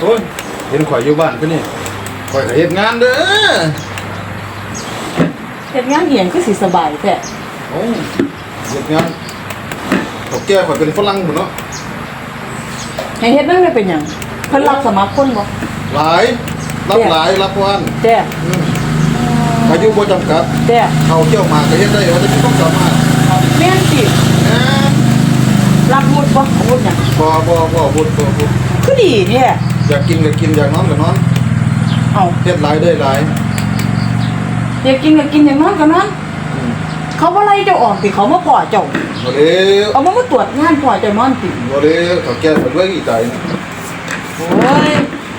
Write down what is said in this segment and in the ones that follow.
โอ้ยเห็นข่อยอยู่บ้านก็นี่ข่อยก็เฮ็ดงานเด้อเฮ็ดงานเหียงคือสิสบายแท้โอ้ยเฮ็ดงานเขาแก่ข่อยเป็นฝรั่งพุ่นเนาะให้เฮ็ดนั่นไม่เป็นหยังเพิ่นรับสมัครคนบ่หลายรับหลายรับวันแจ้อืมอายุบ่จำกัดแจ้เขาเที่ยวมาก็เฮ็ดได้ว่าจะมีความสามารถแม่นสินะรับวุฒิบ่วุฒิหยังบ่บ่บ่บุญบ่บุญคือดีแท้ อยากกินก็กินอยากนอนก็นอนเอาเฮ็ดหลายได้หลายอยากกินก็กินอย่างนอนก็นอนอืมเขาบ่ไล่เจ้าออกติเขามาปล่อยเจ้าบ่เด้อเอามามาตรวจงานปล่อยเจ้านอนติบ่เด้อเขาแก่ข่อยด้วยอีตายนะโอ้ย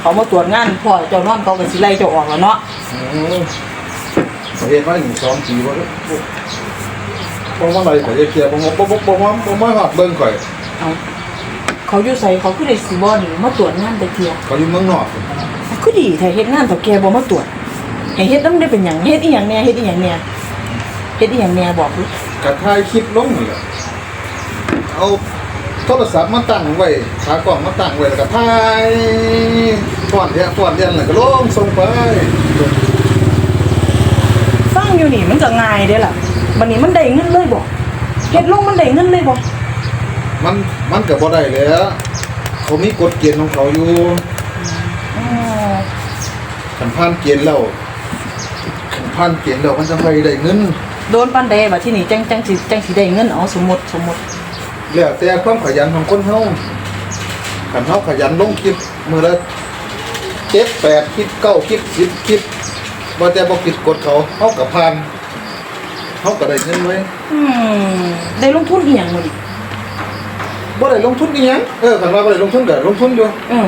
เขามาตรวจงานปล่อยเจ้านอนเขาก็สิไล่เจ้าออกแล้วเนาะอืมเขาเฮ็ดมาอยู่สองปีบ่เด้อบ่ว่าอะไรข่อยจะเคลียร์บ่บ่บ่บ่บ่บ่มาฮอดเบิ่งข่อยเอา เขาอยู่ไสเขาคือได้สิบ่นี่มาตรวจงานแต่เที่ยเขาอยู่เมืองนอกคือดีแท้เฮ็ดงานเฒ่าแก่บ่มาตรวจให้เฮ็ดนำได้เป็นหยังเฮ็ดอีหยังแหน่เฮ็ดอีหยังแหน่เฮ็ดอีหยังแหน่บอกดิกระถ่ายคลิปลงนี่แหละเอาโทรศัพท์มาตั้งไว้ขากล้องมาตั้งไว้แล้วก็ถ่ายฟ้อนเทียฟ้อนเทียนแล้วก็ลงส่งไปฟังอยู่นี่มันก็ง่ายเด้ล่ะบัดนี้มันได้เงินเลยบ่เฮ็ดลงมันได้เงินเลยบ่ มันมันก็บ่ได้แหล้วเขามีกฎเกณฑ์ของเขาอยู่อ๋อคันผ่านเกณฑ์แล้วคันผ่านเกณฑ์แล้วมันจะไปได้เงิน โดนปานใดบัดที่นี่จังจังสิจังสิได้เงินเอาสมมุติสมมุติ แล้วแต่ความขยันของคนเฮาคันเฮาขยันลงคลิปมื้อละ7 8คลิป9คลิป10คลิปบ่แต่บ่ผิดกฎเขาเฮาก็ผ่านเฮาก็ได้เงินไว้ อืมได้ลงทุนอีหยังบ่ดิ บ่ได้ลงทุนอีหยังเออคันว่าบ่ได้ลงทุนก็ลงทุนอยู่อืม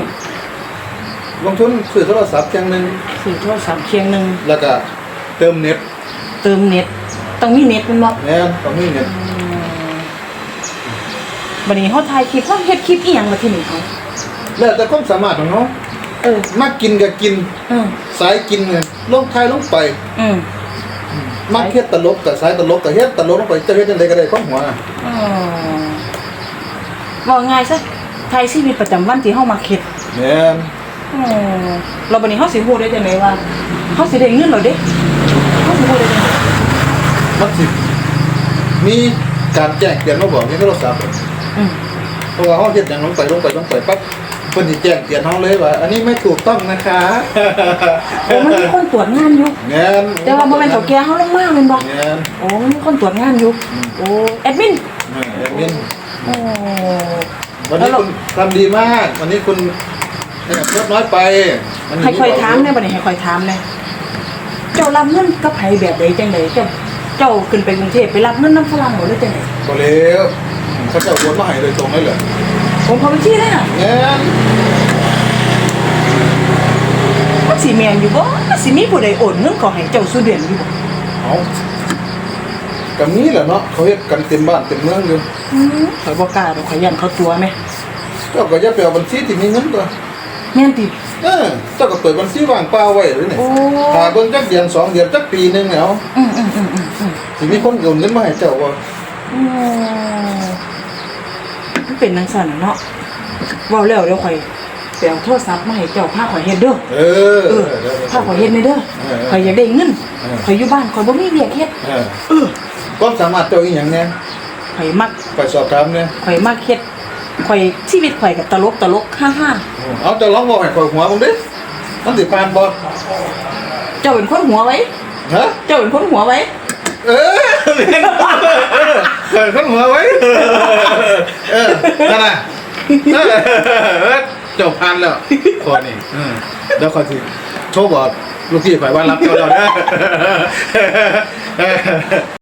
ลงทุนซื้อโทรศัพท์เครื่องหนึงซื้อโทรศัพท์เคียงหนึงแล้วก็เติมเน็ตเติมเน็ตต้องมีเน็ตแมันบ่แม่นต้องมีเน็ตบัดนี้เฮาถ่ายคลิปเฮาเฮ็ดคลิปอีหยังบัดที่นี่เฮาแล้วแต่ความสามารถของเฮาเออมักกินก็กินอืมสายกินเนี่ยลงทายลงไป อืมมักเฮ็ดตลกก็สายตลกก็เฮ็ดตลกลงไปจะเฮ็ดจังไดก็ได้ของหัวอ๋อ ว่าง่ายซะถ่ายชีวิตประจำวันที่เฮามาเฮ็ดแม่นอ๋อเราบัดนี้เฮาสิฮู้ได้จังไดว่าเฮาสิได้เงินแล้วเด้เฮาสิฮู้ได้จังไดมันสิมีการแจ้งเตือนมาบอกในโทรศัพท์อืมเพราะว่าเฮาเฮ็ดหยังลงไปลงไปลงไปปั๊บเพิ่นสิแจ้งเตือนเฮาเลยว่า อันนี้ไม่ถูกต้องนะคะโอ้มันมีคนตรวจงานอยู่แม่นแต่ว่าบ่แม่นเฒ่าแก่เฮาลงมาแม่นบ่แม่นโอ้มันมีคนตรวจงานอยู่โอ้แอดมิน แม่นแอดมิน โอ้วันนี้คุณทำดีมาก วันนี้คุณให้กับเพิ่มน้อยไปมันให้คอยถามแน่บัดนี้ให้คอยถามแน่เจ้ารับเงินกับไผแบบใดจังไดเจ้าเจ้าขึ้นไปกรุงเทพไปรับเงินน้ำฝรั่งบ่หรือจังไดก็แล้วเขาจะโอนมาให้โดยตรงเลยเหรอผมขอบัญชีเลยน่ะแม่นมันสิแม่นอยู่บ่มันสิมีผู้ใดโอนเงินเขอให้เจ้าสุเดือนอยู่บ่เอา กับนี้แหละเนาะเขาเฮ็ดกันเต็มบ้านเต็มเมืองอยู่อืมข่อยบ่กล้าดอกข่อยยันเขาตัวแม่เจ้าก็อย่าไปเอาบัญชีที่มีเงินตัวแม่นติ เออเจ้าก็เปิดบัญชีว่างเปล่าไว้เลยนี่โอ้ ถ้าเบิ่งจักเดือนสองเดือนจักปีหนึงแล้วอืมอืมอืมอืมอืมสิมีคนโอนเงินมาให้เจ้าว่าอืมมันเป็นจังซั่นน่ะเนาะเว้าแล้วเดี๋ยวข่อยไปเอาโทรศัพท์มาให้เจ้าพาข่อยเฮ็ดเด้อ เออเออ ถ้าข่อยเฮ็ดในเด้อข่อยอยากได้เงินเออข่อยอยู่บ้านข่อยบ่มีเวียกเฮ็ด เออเออ ความสามารถเจ้าอีหยังเนี่ยข่อยมักไปสอบถามเนี่ยข่อยมักเฮ็ดข่อยชีวิตข่อยก็ตลกตลกฮ่าฮ่าเอาเจ้าลองบอกให้ข่อยหัวมึงดิมันสิผ่านบ่เจ้าเป็นคนหัวไว้ฮะเจ้าเป็นคนหัวไว้เออเปิดข้นหัวไว้เออนั่นน่ะเออจบพันแล้วคอนี่เออแล้วคอยสิโชว์บอกลูกพี่ข่อยว่ารับเจ้าเราได้อ